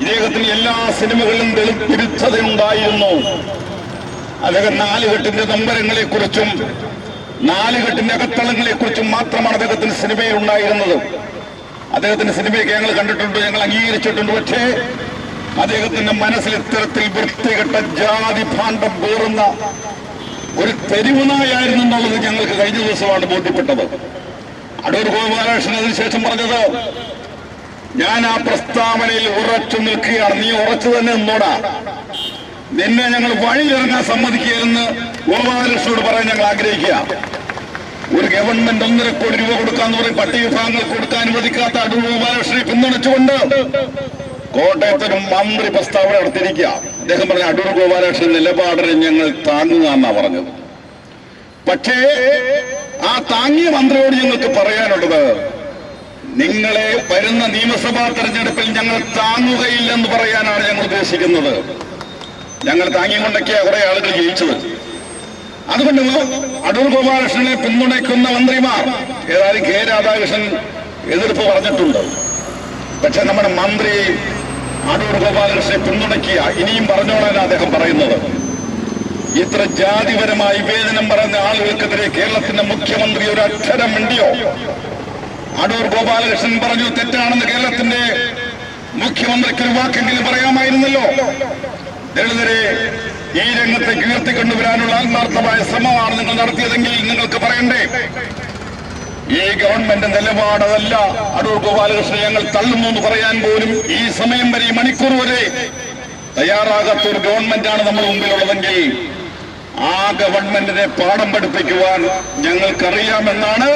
ഇദ്ദേഹത്തിന് എല്ലാ സിനിമകളിലും വിരുദ്ധതയുണ്ടായിരുന്നു അദ്ദേഹം നാലുകെട്ടിന്റെ നമ്പരങ്ങളെ കുറിച്ചും നാലുകെട്ടിന്റെ അകത്തളങ്ങളെ കുറിച്ചും മാത്രമാണ് അദ്ദേഹത്തിന് സിനിമയിൽ ഉണ്ടായിരുന്നത്. അദ്ദേഹത്തിന്റെ സിനിമയൊക്കെ ഞങ്ങൾ കണ്ടിട്ടുണ്ട് ഞങ്ങൾ അംഗീകരിച്ചിട്ടുണ്ട്. പക്ഷേ അദ്ദേഹത്തിന്റെ മനസ്സിൽ ഇത്തരത്തിൽ വൃത്തികെട്ട ജാതി ഭാണ്ഡം പേറുന്ന ഒരു തെരുവുനായായിരുന്നു എന്നുള്ളത് ഞങ്ങൾക്ക് കഴിഞ്ഞ ദിവസമാണ് ബോധ്യപ്പെട്ടത്. അടൂർ ഗോപാലകൃഷ്ണൻ അതിനുശേഷം പറഞ്ഞത് ഞാൻ ആ പ്രസ്താവനയിൽ ഉറച്ചു നിൽക്കുകയാണ്. നീ ഉറച്ചു തന്നെ നിന്നോടാ. നിന്നെ ഞങ്ങൾ വഴിയിലിറങ്ങാൻ സമ്മതിക്കുകയെന്ന് ഗോപാലകൃഷ്ണനോട് പറയാൻ ഞങ്ങൾ ആഗ്രഹിക്കുക. ഒരു ഗവൺമെന്റ് ഒന്നര കോടി രൂപ കൊടുക്കാന്ന് പറയും. പട്ടിക വിഭാഗങ്ങൾ കൊടുക്കാൻ അനുവദിക്കാത്ത അടൂർ ഗോപാലകൃഷ്ണനെ പിന്തുണച്ചുകൊണ്ട് കോട്ടയത്തൊരു മന്ത്രി പ്രസ്താവന നടത്തിയിരിക്കുക. അദ്ദേഹം പറഞ്ഞ അടൂർ ഗോപാലകൃഷ്ണൻ നിലപാടിനെ ഞങ്ങൾ താങ്ങുക എന്നാ പറഞ്ഞത്. പക്ഷേ ആ താങ്ങിയ മന്ത്രിയോട് ഞങ്ങൾക്ക് പറയാനുള്ളത് നിങ്ങളെ വരുന്ന നിയമസഭാ തെരഞ്ഞെടുപ്പിൽ ഞങ്ങൾ താങ്ങുകയില്ലെന്ന് പറയാനാണ് ഞങ്ങൾ ഉദ്ദേശിക്കുന്നത്. ഞങ്ങൾ താങ്ങിക്കൊണ്ടൊക്കെയാണ് കുറെ ആളുകൾ ജയിച്ചത്. അതുകൊണ്ട് അടൂർ ഗോപാലകൃഷ്ണനെ പിന്തുണയ്ക്കുന്ന മന്ത്രിമാർ ഏതായാലും കെ രാധാകൃഷ്ണൻ എതിർപ്പ് പറഞ്ഞിട്ടുണ്ട്. പക്ഷെ നമ്മുടെ മന്ത്രി അടൂർ ഗോപാലകൃഷ്ണനെ പിന്തുണയ്ക്കുക ഇനിയും പറഞ്ഞോളാൻ അദ്ദേഹം പറയുന്നത്. ഇത്ര ജാതിപരമായി വിവേചനം പറയുന്ന ആളുകൾക്കെതിരെ കേരളത്തിന്റെ മുഖ്യമന്ത്രി ഒരു അക്ഷരം മിണ്ടിയോ? അടൂർ ഗോപാലകൃഷ്ണൻ പറഞ്ഞു തെറ്റാണെന്ന് കേരളത്തിന്റെ മുഖ്യമന്ത്രിക്ക് ഒരു വാക്കെങ്കിലും പറയാമായിരുന്നല്ലോ. ദളിതരെ ഈ രംഗത്തേക്ക് ഉയർത്തിക്കൊണ്ടുവരാനുള്ള ആത്മാർത്ഥമായ ശ്രമമാണ് നിങ്ങൾ നടത്തിയതെങ്കിൽ നിങ്ങൾക്ക് പറയണ്ടേ? ഈ ഗവൺമെന്റ് നിലപാടതല്ല. അടൂർ ഗോപാലകൃഷ്ണൻ ഞങ്ങൾ തള്ളുന്നു എന്ന് പറയാൻ പോലും ഈ സമയം വരെ ഈ മണിക്കൂർ വരെ തയ്യാറാകാത്ത ഒരു ഗവൺമെന്റാണ് നമ്മുടെ മുമ്പിലുള്ളതെങ്കിൽ ആ ഗവൺമെന്റിനെ പാഠം പഠിപ്പിക്കുവാൻ ഞങ്ങൾക്കറിയാമെന്നാണ്